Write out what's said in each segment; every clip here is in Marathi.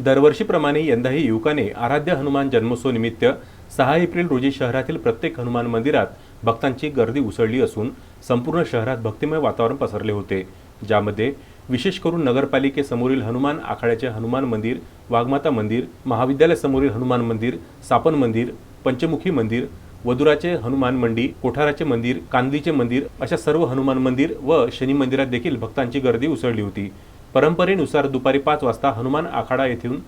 दरवर्षीप्रमाणे यंदाही युवकाने आराध्य हनुमान जन्मोत्सव निमित्त सहा एप्रिल रोजी शहरातील प्रत्येक हनुमान मंदिरात भक्तांची गर्दी उसळली असून संपूर्ण शहरात भक्तिमय वातावरण पसरले होते. ज्यामध्ये विशेष करून नगरपालिकेसमोरील हनुमान आखाड्याचे हनुमान मंदिर वाघमाता मंदिर महाविद्यालयासमोरील हनुमान मंदिर सापन मंदिर पंचमुखी मंदिर वदुराचे हनुमान मंडी कोठाराचे मंदिर कांदीचे मंदिर अशा सर्व हनुमान मंदिर व शनी मंदिरात देखील भक्तांची गर्दी उसळली होती. परंपरेनुसार दुपारी पाच वाजता हनुमान आखाडा येथून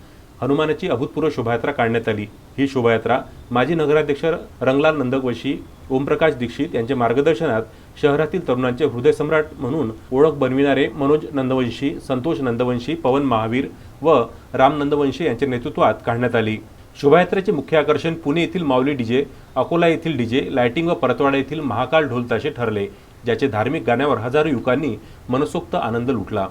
हनुमानाची अभूतपूर्व शोभायात्रा काढण्यात आली. ही शोभायात्रा माजी नगराध्यक्ष रंगलाल नंदकवशी ओमप्रकाश दीक्षित यांच्या मार्गदर्शनात शहरातील तरुणांचे हृदयसम्राट म्हणून ओळख बनविणारे मनोज नंदवंशी संतोष नंदवंशी पवन महावीर व राम नंदवंशी यांच्या नेतृत्वात काढण्यात आली. शोभायात्रेचे मुख्य आकर्षण पुणे येथील माऊली डीजे अकोला येथील डीजे लाइटिंग व परतवाडा येथील महाकाल ढोलताशे ठरले ज्याचे धार्मिक गाण्यावर हजारो युवकांनी मनसोक्त आनंद लुटला.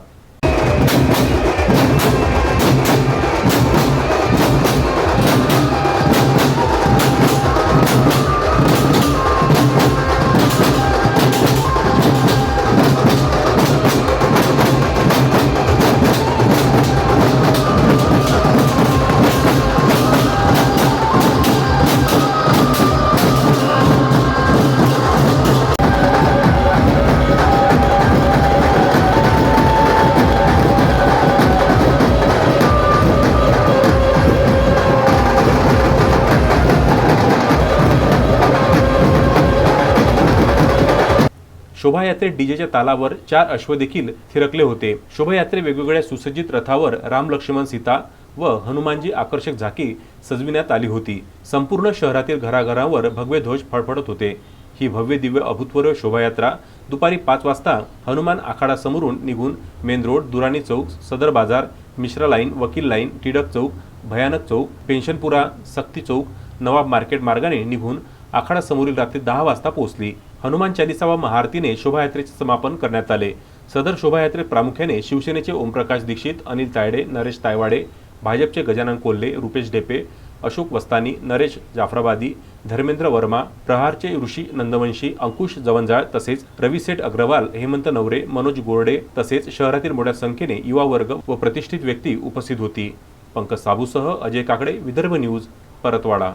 शोभायात्रेत डीजेच्या तालावर चार अश्व देखील थिरकले होते. शोभायात्रे वेगवेगळ्या सुसज्जित रथावर राम लक्ष्मण सीता व हनुमानजी आकर्षक झाकी सजविण्यात आली होती. संपूर्ण शहरातील घराघरांवर भगवे ध्वज फडफडत होते. ही भव्य दिव्य अभूतपूर्व शोभायात्रा दुपारी पाच वाजता हनुमान आखाडा समोरून निघून मेन रोड दुराणी चौक सदर बाजार मिश्रा लाईन वकील लाईन टिळक चौक भयानक चौक पेन्शनपुरा सक्ती चौक नवाब मार्केट मार्गाने निघून आखाडा समोरील रात्री दहा वाजता पोहोचली. हनुमान चालिसा व महाआरतीने शोभायात्रेचे समापन करण्यात आले. सदर शोभायात्रेत प्रामुख्याने शिवसेनेचे ओमप्रकाश दीक्षित अनिल तायडे नरेश तायवाडे भाजपचे गजानन कोल्हे रुपेश डेपे अशोक वस्तानी नरेश जाफराबादी धर्मेंद्र वर्मा प्रहारचे ऋषी नंदवंशी अंकुश जवंजाळ तसेच रविसेठ अग्रवाल हेमंत नवरे मनोज गोरडे तसेच शहरातील मोठ्या संख्येने युवा वर्ग व प्रतिष्ठित व्यक्ती उपस्थित होती. पंकज साबूसह अजय काकडे विदर्भ न्यूज परतवाडा.